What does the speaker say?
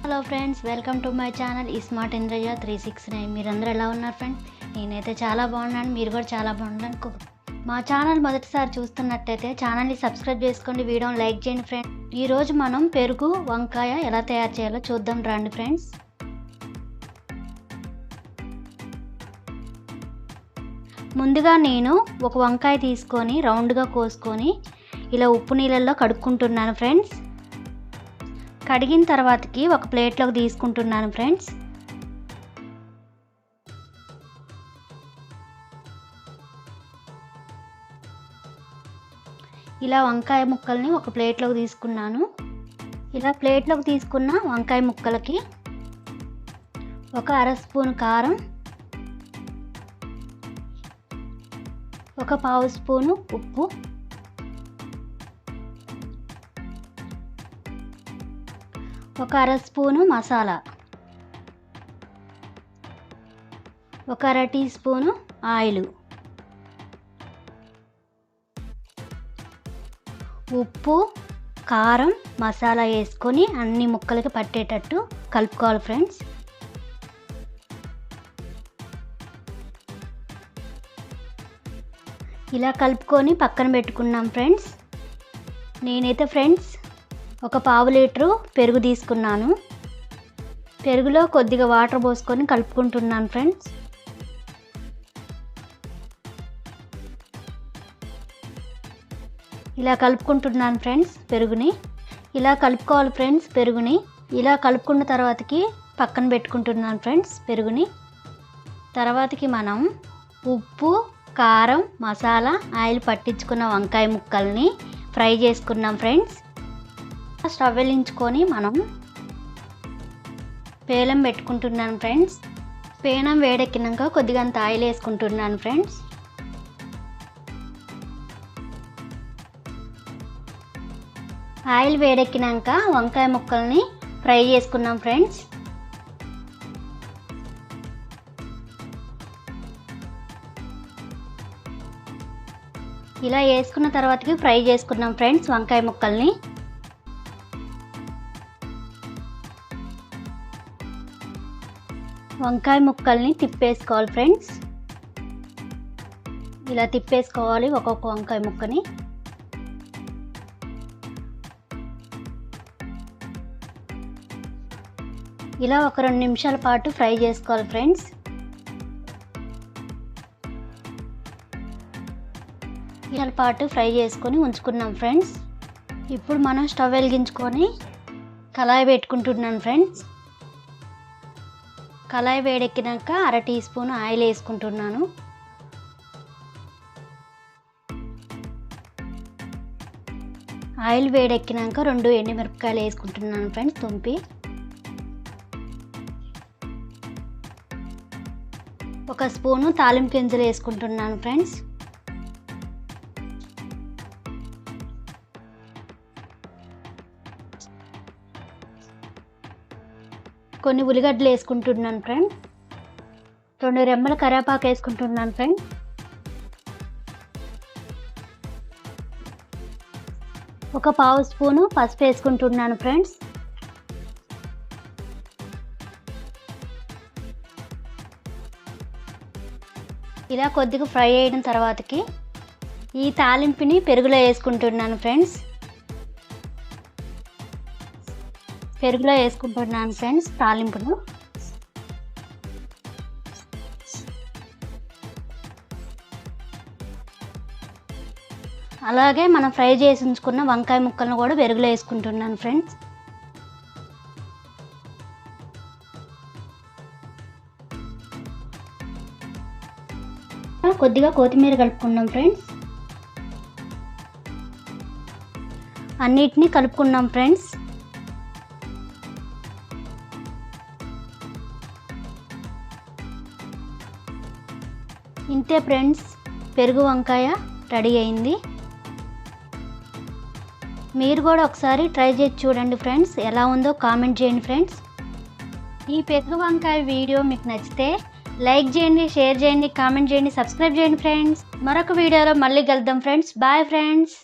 Hello friends welcome to my channel ఈ smart Indraja three six nine మీరందరూ ఎలా ఉన్నారు ఫ్రెండ్స్ నేనైతే చాలా బాగున్నాను మీరు కూడా చాలా బాగున్నాను మా ఛానల్ మొదటిసారి చూస్తున్నట్టయితే ఛానల్ని సబ్స్క్రైబ్ చేసుకోండి వీడియోని లైక్ చేయండి ఫ్రెండ్స్ ఈరోజు మనం పెరుగు వంకాయ ఎలా తయారు చేయాలో చూద్దాం రండి ఫ్రెండ్స్ ముందుగా నేను ఒక వంకాయ తీసుకొని రౌండ్గా కోసుకొని ఇలా ఉప్పు నీళ్ళల్లో కడుక్కుంటున్నాను ఫ్రెండ్స్ కడిగిన తర్వాతకి ఒక ప్లేట్లోకి తీసుకుంటున్నాను ఫ్రెండ్స్. ఇలా వంకాయ ముక్కల్ని ఒక ప్లేట్లోకి తీసుకున్నాను. ఇలా ప్లేట్లోకి తీసుకున్న వంకాయ ముక్కలకి ఒక అర స్పూన్ కారం ఒక పావు స్పూను ఉప్పు ఒక అర స్పూను మసాలా. ఒక అర టీ స్పూను ఆయిల్. ఉప్పు కారం మసాలా వేసుకొని అన్ని ముక్కలకి పట్టేటట్టు కలుపుకోవాలి ఫ్రెండ్స్. ఇలా కలుపుకొని పక్కన పెట్టుకున్నాం ఫ్రెండ్స్. నేనైతే ఫ్రెండ్స్ ఒక పావు లీటరు పెరుగు తీసుకున్నాను. పెరుగులో కొద్దిగా వాటర్ పోసుకొని కలుపుకుంటున్నాను ఫ్రెండ్స్. ఇలా కలుపుకుంటున్నాను ఫ్రెండ్స్ పెరుగుని. ఇలా కలుపుకోవాలి ఫ్రెండ్స్ పెరుగుని. ఇలా కలుపుకున్న తర్వాతకి పక్కన పెట్టుకుంటున్నాను ఫ్రెండ్స్ పెరుగుని. తర్వాతకి మనం ఉప్పు కారం మసాలా ఆయిల్ పట్టించుకున్న వంకాయ ముక్కల్ని ఫ్రై చేసుకున్నాం ఫ్రెండ్స్. స్టవ్ వెలించుకొని మనం పేలం పెట్టుకుంటున్నాను ఫ్రెండ్స్. పేనం వేడెక్కినాక కొద్దిగా అంత ఆయిల్ వేసుకుంటున్నాను ఫ్రెండ్స్. ఆయిల్ వేడెక్కినాక వంకాయ ముక్కల్ని ఫ్రై చేసుకున్నాం ఫ్రెండ్స్. ఇలా వేసుకున్న తర్వాతకి ఫ్రై చేసుకున్నాం ఫ్రెండ్స్ వంకాయ ముక్కల్ని. వంకాయ ముక్కల్ని తిప్పేసుకోవాలి ఫ్రెండ్స్. ఇలా తిప్పేసుకోవాలి ఒక్కొక్క వంకాయ ముక్కని. ఇలా ఒక రెండు నిమిషాల పాటు ఫ్రై చేసుకోవాలి ఫ్రెండ్స్. నిమిషాల పాటు ఫ్రై చేసుకొని ఉంచుకున్నాం ఫ్రెండ్స్. ఇప్పుడు మనం స్టవ్ వెలిగించుకొని కళాయి పెట్టుకుంటున్నాను ఫ్రెండ్స్. కళాయి వేడెక్కినాక అర టీ స్పూన్ ఆయిల్ వేసుకుంటున్నాను. ఆయిల్ వేడెక్కినాక రెండు ఎండుమిరపకాయలు వేసుకుంటున్నాను ఫ్రెండ్స్ తుంపి. ఒక స్పూను తాలింపు గింజలు వేసుకుంటున్నాను ఫ్రెండ్స్. కొన్ని ఉల్లిగడ్డలు వేసుకుంటున్నాను ఫ్రెండ్ రెండు రెమ్మల కరేపాకు వేసుకుంటున్నాను ఫ్రెండ్ ఒక పావు స్పూను పసుపు వేసుకుంటున్నాను ఫ్రెండ్స్. ఇలా కొద్దిగా ఫ్రై అయిన తర్వాతకి ఈ తాలింపుని పెరుగులో వేసుకుంటున్నాను ఫ్రెండ్స్. పెరుగులో వేసుకుంటున్నాను ఫ్రెండ్స్ తాలింపును అలాగే మనం ఫ్రై చేసి ఉంచుకున్న వంకాయ ముక్కలను కూడా పెరుగులో వేసుకుంటున్నాను ఫ్రెండ్స్. కొద్దిగా కొత్తిమీర కలుపుకున్నాం ఫ్రెండ్స్. అన్నిటినీ కలుపుకున్నాం ఫ్రెండ్స్. అంతే ఫ్రెండ్స్. పెరుగు వంకాయ రెడీ అయింది. మీరు కూడా ఒకసారి ట్రై చేసి చూడండి ఫ్రెండ్స్. ఎలా ఉందో కామెంట్ చేయండి ఫ్రెండ్స్. ఈ పెరుగు వంకాయ వీడియో మీకు నచ్చితే లైక్ చేయండి షేర్ చేయండి కామెంట్ చేయండి సబ్స్క్రైబ్ చేయండి ఫ్రెండ్స్. మరొక వీడియోలో మళ్ళీ కలుద్దాం ఫ్రెండ్స్. Bye friends.